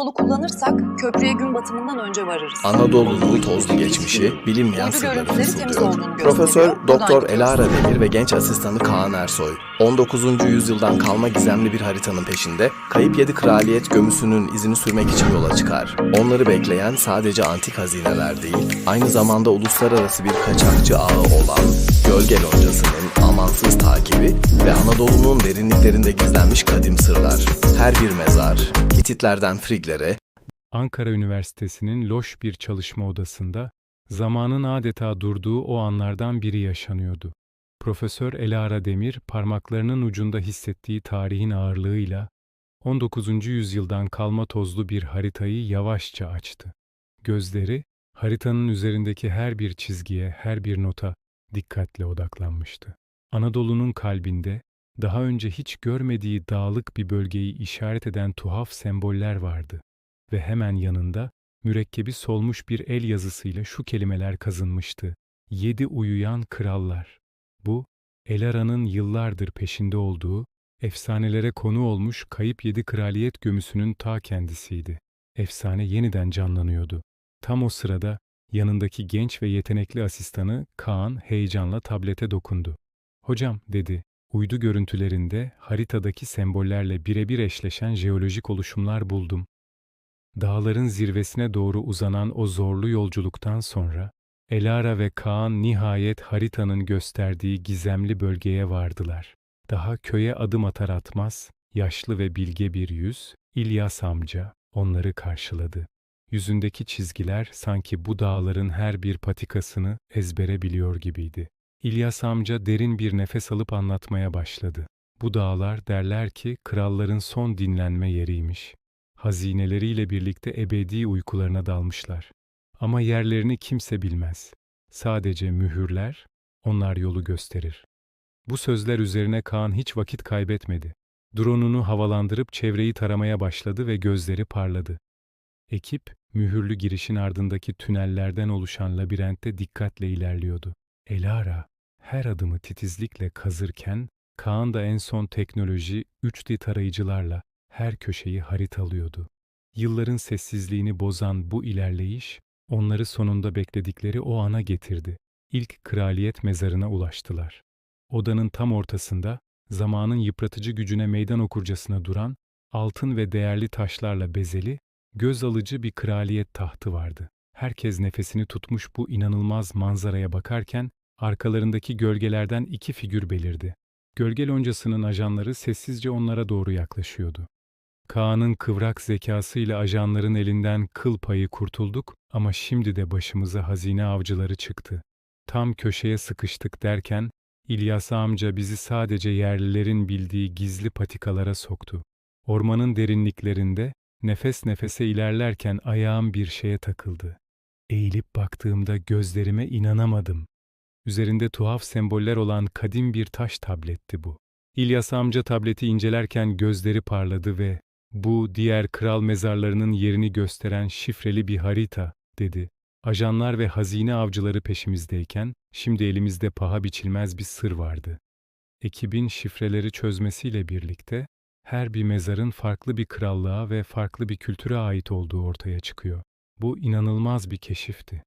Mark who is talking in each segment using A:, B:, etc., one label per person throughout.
A: Yolu kullanırsak köprüye gün batımından önce varırız.
B: Anadolu'nun tozlu geçmişi, bilinmeyen sırları fısıldıyor. Profesör. Doktor Elara. Demir ve genç asistanı Kaan Ersoy, 19. yüzyıldan kalma gizemli bir haritanın peşinde, kayıp yedi kraliyet gömüsünün izini sürmek için yola çıkar. Onları bekleyen sadece antik hazineler değil, aynı zamanda uluslararası bir kaçakçı ağı olan Gölge Loncası'nın amansız takibi ve Anadolu'nun derinliklerinde gizlenmiş kadim sırlar. Her bir mezar, Hititlerden Friglere,
C: Ankara Üniversitesi'nin loş bir çalışma odasında zamanın adeta durduğu o anlardan biri yaşanıyordu. Profesör Elara Demir parmaklarının ucunda hissettiği tarihin ağırlığıyla 19. yüzyıldan kalma tozlu bir haritayı yavaşça açtı. Gözleri haritanın üzerindeki her bir çizgiye, her bir nota dikkatle odaklanmıştı. Anadolu'nun kalbinde daha önce hiç görmediği dağlık bir bölgeyi işaret eden tuhaf semboller vardı ve hemen yanında mürekkebi solmuş bir el yazısıyla şu kelimeler kazınmıştı. Yedi uyuyan krallar. Bu, Elara'nın yıllardır peşinde olduğu, efsanelere konu olmuş kayıp yedi kraliyet gömüsünün ta kendisiydi. Efsane yeniden canlanıyordu. Tam o sırada yanındaki genç ve yetenekli asistanı Kaan heyecanla tablete dokundu. Hocam, dedi, uydu görüntülerinde haritadaki sembollerle birebir eşleşen jeolojik oluşumlar buldum. Dağların zirvesine doğru uzanan o zorlu yolculuktan sonra, Elara ve Kaan nihayet haritanın gösterdiği gizemli bölgeye vardılar. Daha köye adım atar atmaz, yaşlı ve bilge bir yüz, İlyas amca, onları karşıladı. Yüzündeki çizgiler sanki bu dağların her bir patikasını ezbere biliyor gibiydi. İlyas amca derin bir nefes alıp anlatmaya başladı. Bu dağlar derler ki kralların son dinlenme yeriymiş hazineleriyle birlikte ebedi uykularına dalmışlar. Ama yerlerini kimse bilmez. Sadece mühürler, onlar yolu gösterir. Bu sözler üzerine Kaan hiç vakit kaybetmedi. Drone'unu havalandırıp çevreyi taramaya başladı ve gözleri parladı. Ekip, mühürlü girişin ardındaki tünellerden oluşan labirentte dikkatle ilerliyordu. Elara, her adımı titizlikle kazırken, Kaan da en son teknoloji 3D tarayıcılarla her köşeyi haritalıyordu. Yılların sessizliğini bozan bu ilerleyiş, onları sonunda bekledikleri o ana getirdi. İlk kraliyet mezarına ulaştılar. Odanın tam ortasında, zamanın yıpratıcı gücüne meydan okurcasına duran, altın ve değerli taşlarla bezeli, göz alıcı bir kraliyet tahtı vardı. Herkes nefesini tutmuş bu inanılmaz manzaraya bakarken, arkalarındaki gölgelerden iki figür belirdi. Gölge loncasının ajanları sessizce onlara doğru yaklaşıyordu. Kaan'ın kıvrak zekasıyla ajanların elinden kıl payı kurtulduk ama şimdi de başımıza hazine avcıları çıktı. Tam köşeye sıkıştık derken İlyas amca bizi sadece yerlilerin bildiği gizli patikalara soktu. Ormanın derinliklerinde nefes nefese ilerlerken ayağım bir şeye takıldı. Eğilip baktığımda gözlerime inanamadım. Üzerinde tuhaf semboller olan kadim bir taş tabletti bu. İlyas amca tableti incelerken gözleri parladı ve bu diğer kral mezarlarının yerini gösteren şifreli bir harita, dedi. Ajanlar ve hazine avcıları peşimizdeyken, şimdi elimizde paha biçilmez bir sır vardı. Ekibin şifreleri çözmesiyle birlikte, her bir mezarın farklı bir krallığa ve farklı bir kültüre ait olduğu ortaya çıkıyor. Bu inanılmaz bir keşifti.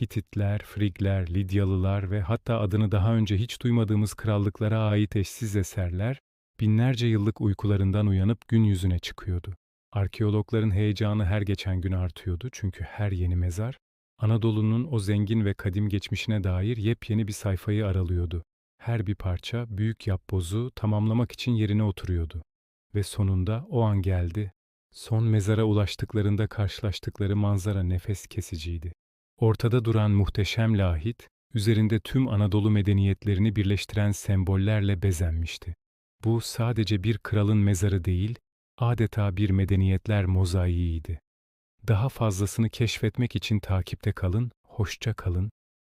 C: Hititler, Frigler, Lidyalılar ve hatta adını daha önce hiç duymadığımız krallıklara ait eşsiz eserler, binlerce yıllık uykularından uyanıp gün yüzüne çıkıyordu. Arkeologların heyecanı her geçen gün artıyordu çünkü her yeni mezar, Anadolu'nun o zengin ve kadim geçmişine dair yepyeni bir sayfayı aralıyordu. Her bir parça büyük yapbozu tamamlamak için yerine oturuyordu. Ve sonunda o an geldi. Son mezara ulaştıklarında karşılaştıkları manzara nefes kesiciydi. Ortada duran muhteşem lahit, üzerinde tüm Anadolu medeniyetlerini birleştiren sembollerle bezenmişti. Bu sadece bir kralın mezarı değil, adeta bir medeniyetler mozaiğiydi. Daha fazlasını keşfetmek için takipte kalın, hoşça kalın,